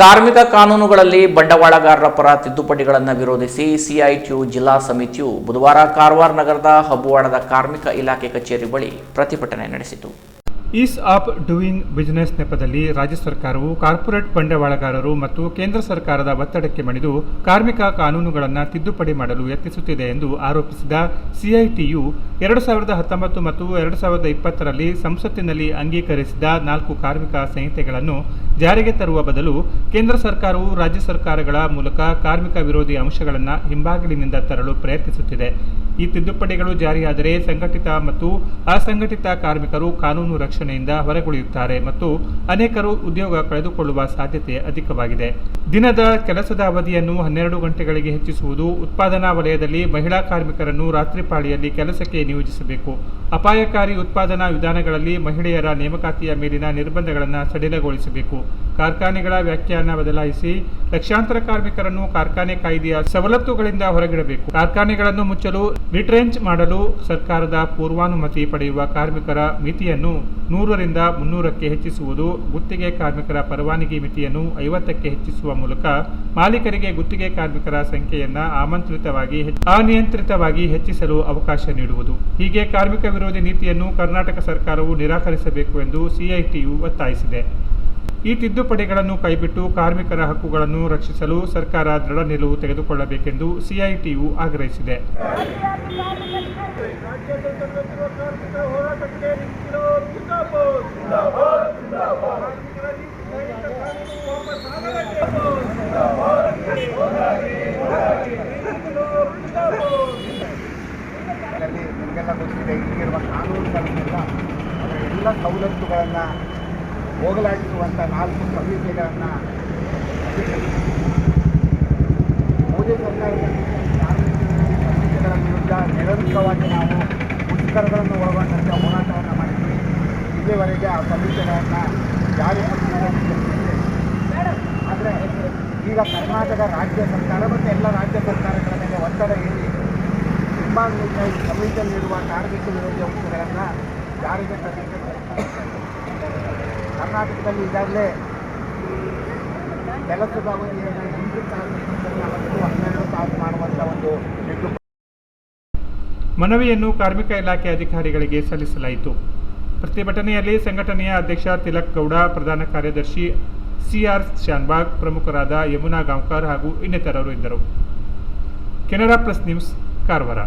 ಕಾರ್ಮಿಕ ಕಾನೂನುಗಳಲ್ಲಿ ಬಂಡವಾಳಗಾರರ ಪರ ತಿದ್ದುಪಡಿಗಳನ್ನು ವಿರೋಧಿಸಿ ಸಿಐಟಿಯು ಜಿಲ್ಲಾ ಸಮಿತಿಯು ಬುಧವಾರ ಕಾರವಾರ ನಗರದ ಹಬ್ಬುವಾಡದ ಕಾರ್ಮಿಕ ಇಲಾಖೆ ಕಚೇರಿ ಬಳಿ ಪ್ರತಿಭಟನೆ ನಡೆಸಿತು. ಈಸ್ ಆಫ್ ಡೂಯಿಂಗ್ ಬಿಸಿನೆಸ್ ನೆಪದಲ್ಲಿ ರಾಜ್ಯ ಸರ್ಕಾರವು ಕಾರ್ಪೊರೇಟ್ ಬಂಡವಾಳಗಾರರು ಮತ್ತು ಕೇಂದ್ರ ಸರ್ಕಾರದ ಒತ್ತಡಕ್ಕೆ ಮಣಿದು ಕಾರ್ಮಿಕ ಕಾನೂನುಗಳನ್ನು ತಿದ್ದುಪಡಿ ಮಾಡಲು ಯತ್ನಿಸುತ್ತಿದೆ ಎಂದು ಆರೋಪಿಸಿದ ಸಿಐಟಿಯು ಎರಡು ಸಾವಿರದ ಹತ್ತೊಂಬತ್ತು ಮತ್ತು ಎರಡು ಸಾವಿರದ ಇಪ್ಪತ್ತರಲ್ಲಿ ಸಂಸತ್ತಿನಲ್ಲಿ ಅಂಗೀಕರಿಸಿದ ನಾಲ್ಕು ಕಾರ್ಮಿಕ ಸಂಹಿತೆಗಳನ್ನು ಜಾರಿಗೆ ತರುವ ಬದಲು ಕೇಂದ್ರ ಸರ್ಕಾರವು ರಾಜ್ಯ ಸರ್ಕಾರಗಳ ಮೂಲಕ ಕಾರ್ಮಿಕ ವಿರೋಧಿ ಅಂಶಗಳನ್ನು ಹಿಂಬಾಗಿಲಿನಿಂದ ತರಲು ಪ್ರಯತ್ನಿಸುತ್ತಿದೆ. ಈ ತಿದ್ದುಪಡಿಗಳು ಜಾರಿಯಾದರೆ ಸಂಘಟಿತ ಮತ್ತು ಅಸಂಘಟಿತ ಕಾರ್ಮಿಕರು ಕಾನೂನು ರಕ್ಷಣೆಯಿಂದ ಹೊರಗುಳಿಯುತ್ತಾರೆ ಮತ್ತು ಅನೇಕರು ಉದ್ಯೋಗ ಕಳೆದುಕೊಳ್ಳುವ ಸಾಧ್ಯತೆ ಅಧಿಕವಾಗಿದೆ. ದಿನದ ಕೆಲಸದ ಅವಧಿಯನ್ನು ಹನ್ನೆರಡು ಗಂಟೆಗಳಿಗೆ ಹೆಚ್ಚಿಸುವುದು ಉತ್ಪಾದನಾ ವಲಯದಲ್ಲಿ ಮಹಿಳಾ ಕಾರ್ಮಿಕರನ್ನು ರಾತ್ರಿ ಪಾಳಿಯಲ್ಲಿ ಕೆಲಸಕ್ಕೆ ನಿಯೋಜಿಸಬೇಕು. ಅಪಾಯಕಾರಿ ಉತ್ಪಾದನಾ ವಿಧಾನಗಳಲ್ಲಿ ಮಹಿಳೆಯರ ನೇಮಕಾತಿಯ ಮೇಲಿನ ನಿರ್ಬಂಧಗಳನ್ನು ಸಡಿಲಗೊಳಿಸಬೇಕು. ಕಾರ್ಖಾನೆಗಳ ವ್ಯಾಖ್ಯಾನ ಬದಲಾಯಿಸಿ ಲಕ್ಷಾಂತರ ಕಾರ್ಮಿಕರನ್ನು ಕಾರ್ಖಾನೆ ಕಾಯ್ದೆಯ ಸವಲತ್ತುಗಳಿಂದ ಹೊರಗಿಡಬೇಕು. ಕಾರ್ಖಾನೆಗಳನ್ನು ಮುಚ್ಚಲು ರಿಟ್ರೆಂಚ್ ಮಾಡಲು ಸರ್ಕಾರದ ಪೂರ್ವಾನುಮತಿ ಪಡೆಯುವ ಕಾರ್ಮಿಕರ ಮಿತಿಯನ್ನು ನೂರರಿಂದ ಮುನ್ನೂರಕ್ಕೆ ಹೆಚ್ಚಿಸುವುದು, ಗುತ್ತಿಗೆ ಕಾರ್ಮಿಕರ ಪರವಾನಗಿ ಮಿತಿಯನ್ನು ಐವತ್ತಕ್ಕೆ ಹೆಚ್ಚಿಸುವ ಮೂಲಕ ಮಾಲೀಕರಿಗೆ ಗುತ್ತಿಗೆ ಕಾರ್ಮಿಕರ ಸಂಖ್ಯೆಯನ್ನು ಆಮಂತ್ರಿತವಾಗಿ ಅನಿಯಂತ್ರಿತವಾಗಿ ಹೆಚ್ಚಿಸಲು ಅವಕಾಶ ನೀಡುವುದು. ಹೀಗೆ ಕಾರ್ಮಿಕ ವಿರೋಧಿ ನೀತಿಯನ್ನು ಕರ್ನಾಟಕ ಸರ್ಕಾರವು ನಿರಾಕರಿಸಬೇಕು ಎಂದು ಸಿಐಟಿಯು ಒತ್ತಾಯಿಸಿದೆ. ಈ ತಿದ್ದುಪಡಿಗಳನ್ನು ಕೈಬಿಟ್ಟು ಕಾರ್ಮಿಕರ ಹಕ್ಕುಗಳನ್ನು ರಕ್ಷಿಸಲು ಸರ್ಕಾರ ದೃಢ ನಿಲುವು ತೆಗೆದುಕೊಳ್ಳಬೇಕೆಂದು ಸಿಐಟಿಯು ಆಗ್ರಹಿಸಿದೆ. ನಿಮಗೆಲ್ಲ ಎಲ್ಲ ಸವಲತ್ತುಗಳನ್ನು ಹೋಗಲಾಡಿಸುವಂಥ ನಾಲ್ಕು ಸಮಿತಿಗಳನ್ನು ಮೋದಿ ಸರ್ಕಾರದ ಸಮಿತಿಗಳ ವಿರುದ್ಧ ನಿರಂತರವಾಗಿ ನಾವು ಮುಷ್ಕರಗಳನ್ನು ಒಳಗೊಂಡಂಥ ಹೋರಾಟವನ್ನು ಮಾಡಿದ್ವಿ. ಇಲ್ಲಿವರೆಗೆ ಆ ಸಮಿತಿಗಳನ್ನು ಜಾರಿ ಆದರೆ ಈಗ ಕರ್ನಾಟಕ ರಾಜ್ಯ ಸರ್ಕಾರ ಮತ್ತು ಎಲ್ಲ ರಾಜ್ಯ ಸರ್ಕಾರಗಳ ಮೇಲೆ ಒತ್ತಡ ಹೇಳಿ ಹಿಂಭಾಗದಿಂದ ಈ ಸಂಹಿತೆಯಲ್ಲಿರುವ ಕಾರ್ಮಿಕ ವಿರೋಧಿ ಅಂಶಗಳನ್ನು ಜಾರಿಗೆ ತರಲಿಕ್ಕೆ ಕರ್ನಾಟಕದಲ್ಲಿ ಈಗಾಗಲೇ ಕೆಲಸದ ಅವಧಿಯನ್ನು ಹನ್ನೆರಡು ತಾಸು ಒಂದು ಮನವಿಯನ್ನು ಕಾರ್ಮಿಕ ಇಲಾಖೆ ಅಧಿಕಾರಿಗಳಿಗೆ ಸಲ್ಲಿಸಲಾಯಿತು. ಪ್ರತಿಭಟನೆಯಲ್ಲಿ ಸಂಘಟನೆಯ ಅಧ್ಯಕ್ಷ ತಿಲಕ್ ಗೌಡ, ಪ್ರಧಾನ ಕಾರ್ಯದರ್ಶಿ ಸಿಆರ್ ಶಾನ್ಬಾಗ್, ಪ್ರಮುಖರಾದ ಯಮುನಾ ಗಾಂವ್ಕರ್ ಹಾಗೂ ಇನ್ನಿತರರು ಇದ್ದರು. Canara plus news, Karwar.